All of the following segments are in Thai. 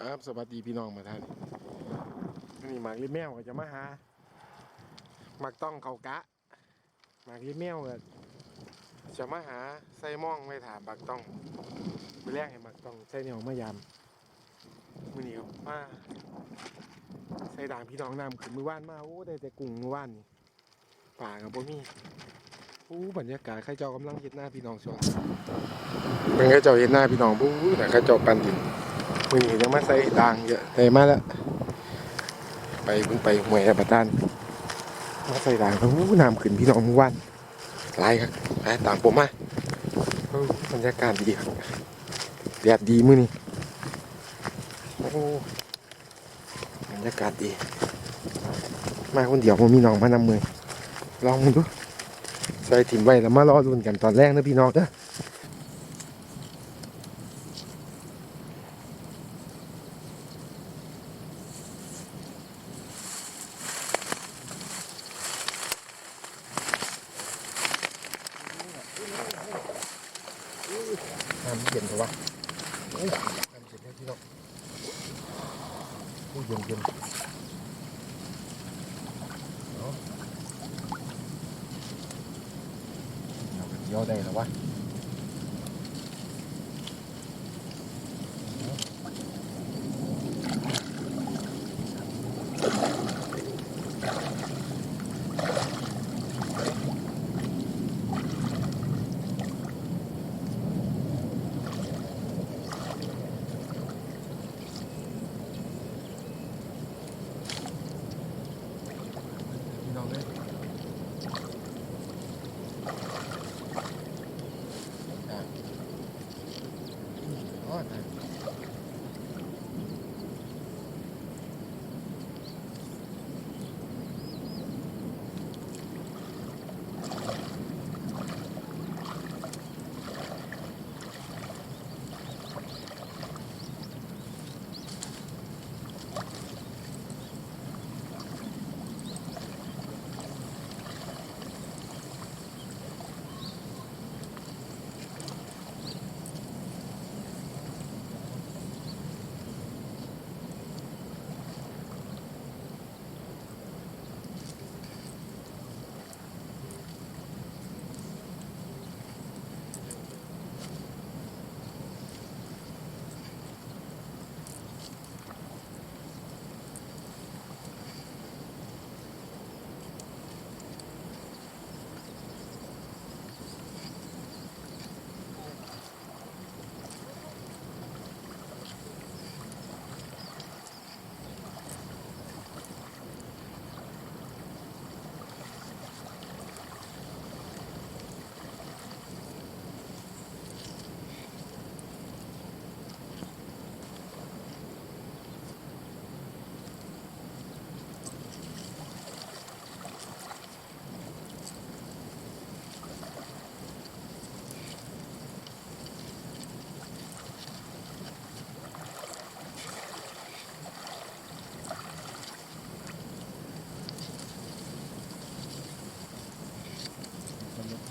ครับสวัสดีพี่น้องมาท่านนนี้หมากลิบแมวก็จะมาหาหมากต้องเขากะหมากลิบแมวก็จะมาหาใส่ม่องไว้ถามหมากต้องไปแรกให้หมากต้องใส่เหนียวมายามมือเหนี้ก็มาใส่ด่างพี่น้องนำขึ้นมือว่านมาโอ้ได้แต่กุ้งมือว่านนี่ป่ากับบ่มีโอ้บรรยากาศใครเจ้ากำลังเห็ดหน้าพี่น้องชวงเป็นใครเจ้าเห็ดหน้าพี่น้องบู๊แต่ใครเจ้าปันดิน มือนี้ยังมาใส่ด่างเยอะใส่มาแล้วไปเพิ่งไปหวยประทานมาใส่ด่างแล้วอู้น้ำขึ้นพี่น้องเมื่อวานหลายครับไปตามผมมาโอ้บรรยากาศดีครับแดดดีมื้อนี้โอ้บรรยากาศดี มาคนเดียวผมมีน้องมานำมือลองมึงดูใส่ถิ่มไว้แล้วมารอรุนกันตอนแรกนะพี่น้องเด้อ น้ำเย็นเถอะวะโอ้ยน้ำเย็นแค่ที่เราโอ้ยเย็นเย็นเนาะเราไปเที่ยวได้แล้ววะ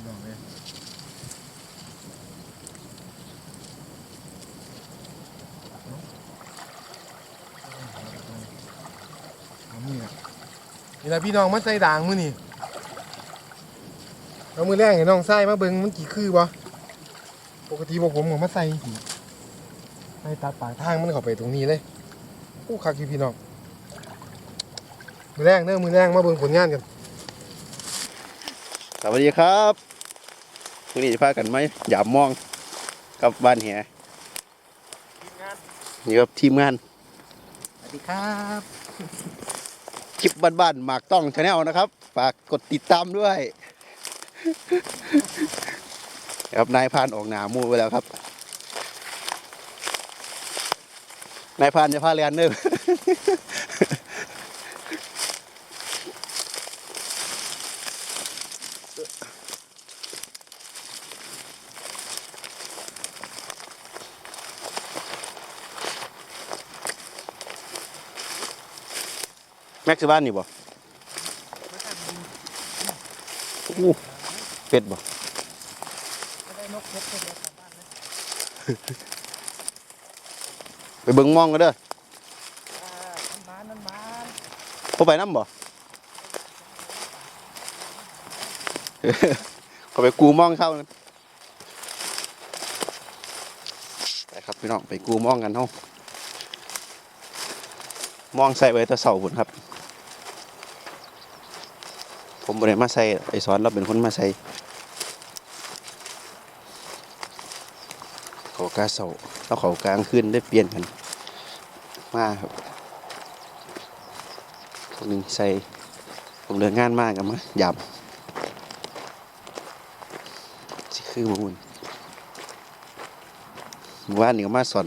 สนุกพี่องเลยนี่ล่ะนี่ละพี่น้องมาใส่ด่างมือนี่เอามือแรกเห็นน้องใส่มาเบิงมันกี่คือวะปกติบอกผมก็มาใส่ใส่ตัดปากทางมันเข้าไปตรงนี้เลยอู้คักอยู่พี่น้องมือแรกเด้อมือแรกมาเบิงผลงานกันสวัสดีครับ วันนี้จะพากันไหมหยามมองกับบ้านแหนี่ครับทีมงานสวัสดีครับคลิปบ้านๆหมากต้องชาแนลนะครับ ฝากกดติดตามด้วยครับนายพรานออกหนามูไปแล้วครับ นายพรานจะพาเรียนเนอร์ แม็กซ์บ้านนี่บ่อู้เป็ดบ่ไปเบิ่งมองกันเด้อบ่ไปน้ำบ่ก็ไปกูมองเข้านั่นไปครับพี่น้องไปกูมองกันเฮามองใส่ไว้แตะเสาบุญครับ ผมบ่ได้มาใส่ไอสอนเราเป็นคนมาใส่เขากาเสาแล้วเขากลางขึ้นได้เปลี่ยนกัน มาครับคนหนึ่งใส่ผมเดินงานมากกับมะยำสิคือมุนเมื่อว่านี่ก็มาสอน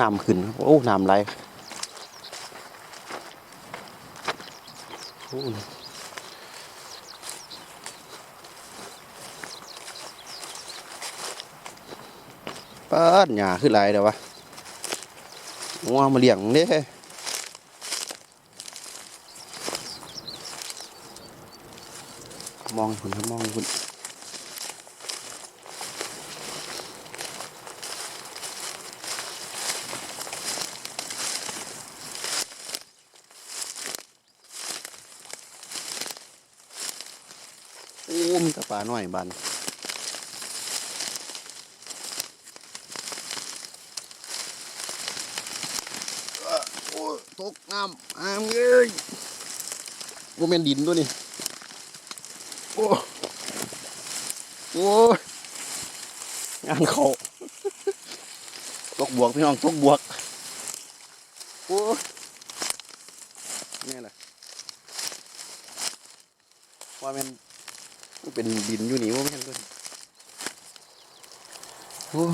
น้ำขึ้น โอ้น้ำไหล โอ้ป้าหยาขึ้นไรเดี๋ยววะงัวมาเลี้ยงเด้มองคุณครับมองคุณโอ้มีแตะปลา หน่อยบันโอ้ยตกน้ำอ้ามเอ้ยโมเมนดินตัวนี้โอ้โอ้ยงานเขาตกบวกพี่น้องตกบวกโอ้ยนี่แหละว่ามันมัน เป็นดินอยู่นี่ว่าไม่นด้วยโอ้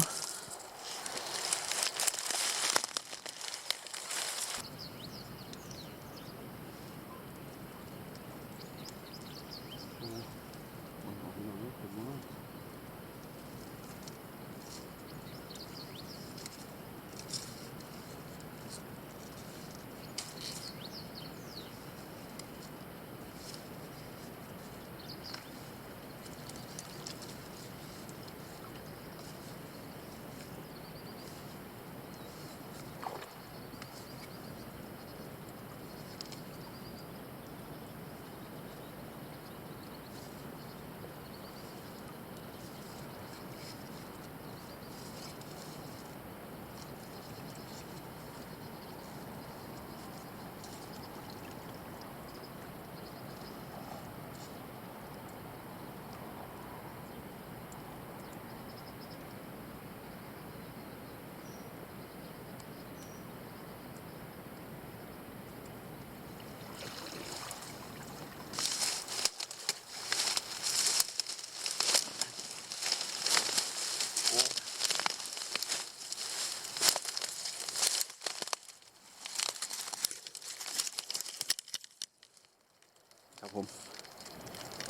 ผม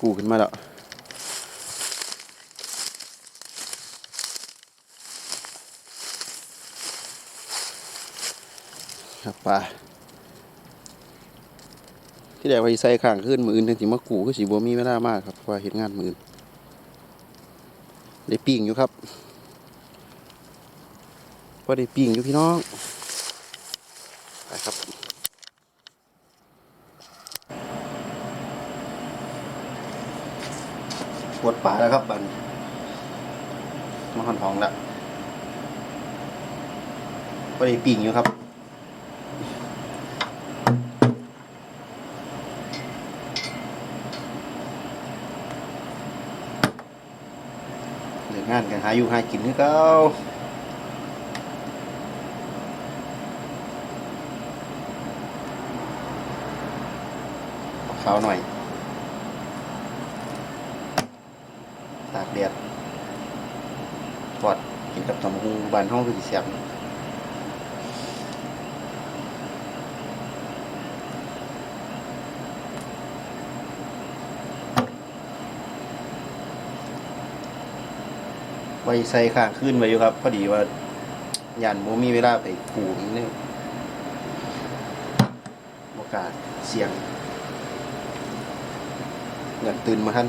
กูขึ้นมาแล้วครับปลาที่แดกไปใส่ข้างขึ้นมืออื่นถึงสิมากูคือสีบัวมีเวลามากครับเพราะว่าเห็นงานมืออื่นได้ปิ้งอยู่ครับพอได้ปิ้งอยู่พี่น้องไปครับ ปวดป่าแล้วครับบันมาหันทองแล้วพอได้ปิ้งอยู่ครับเรื่องานกันหาอยู่หากินคือเก่าเอาขาวหน่อย ตากแดดทอด กินกับตำหูบานห้องคือสิแซ่บไว้ใส่ข้างขึ้นไว้อยู่ครับพอดีว่ายันโมมีเวลาไปปูนนี่โอกาสเสี่ยงเงินตื่นมาท่าน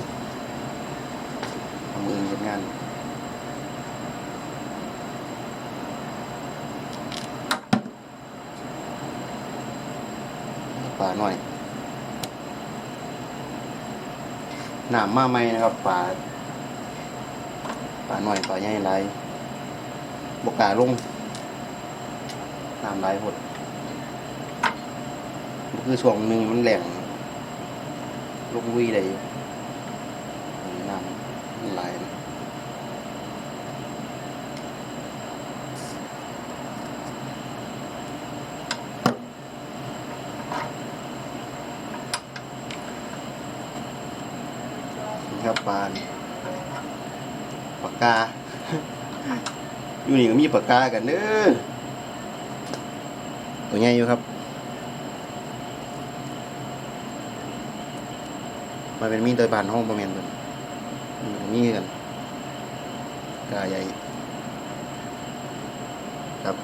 ทำมือเห็นงาน ป ลาหน่อยหนามมาไหมนะครับปลาปลาหน่อยปลาใหญ่ไรบกกาลงน้ำหลายหดคือช่วงหนึ่งมันแหลงลงวีได้อยู่น้ำมันหลายนะ นี่ ครับปลานี่ปากกา อยู่นี่ก็มีปากกากันเด้อตัวใหญ่อยู่ครับ มันเป็นมีตัวบานห้องประมาณตัวนี้มันก็มีกันกาใหญ่ครับ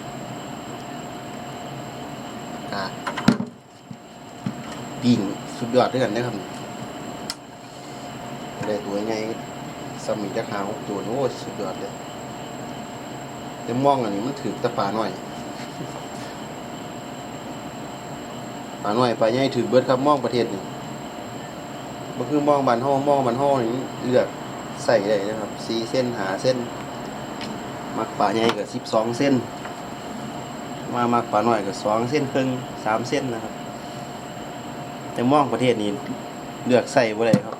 กาปิ่งสุดยอดด้วยกันนะครับได้ ตัวใหญ่สมิงจะหาหกตัวโอ้สุดยอดเลยแต่มองอันนี้มันถือตะปลาหน่อยปลาหน่อยปลาใหญ่ถือเบิดครับมองประเทศนี่มันคือมองบันห้องมองบันห้องนี่เลือกใส่ได้นะครับสี่เส้นหาเส้น มักปลาใหญ่กับสิบสองเส้น มามักปลาหน่อยกับสองเส้นครึ่งสามเส้นนะครับ แต่มองประเทศนี้เลือกใส่บ่ได้ครับ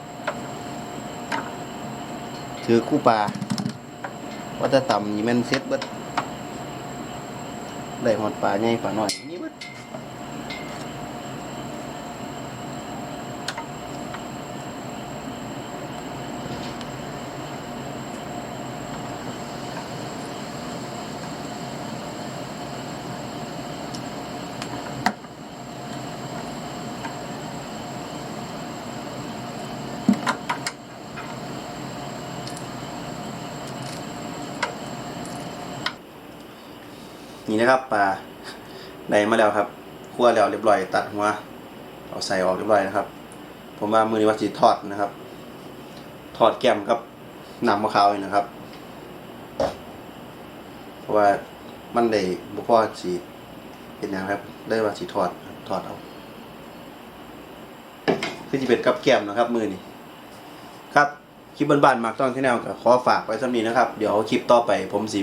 ถือคู่ปลาว่าจะต่ำนี่แมันเซ็ตเบิดได้หอดปลาใหญ่ปลาน้อย นี่นะครับปลาได้มาแล้วครับคั่วแล้วเรียบร้อยตัดหัวเอาใส่ออกเรียบร้อยนะครับ ผมว่ามือนี้ว่าสิทอดนะครับ ทอดแก้มกับน้ำมะขาวนี่นะครับ เพราะว่ามันได้บุพอสีเป็นอย่างครับ ได้ว่าสีทอดทอดเอาคือจะเป็นกับแก้มนะครับ มือนี้ครับคลิปบ้านๆมากต้องที่แนวกับขอฝากไว้สำนี้นะครับ เดี๋ยวคลิปต่อไปผมสิ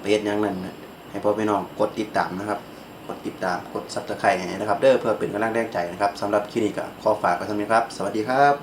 ไปเฮ็ดยังนั่นนะ ให้พ่อพี่น้องกดติดตามนะครับ กดติดตามกดซับสไครต์ให้นะครับเด้อเพื่อเป็นกำลังแรงใจนะครับสำหรับคลินิกขอฝากไว้สำนี้ครับ สวัสดีครับ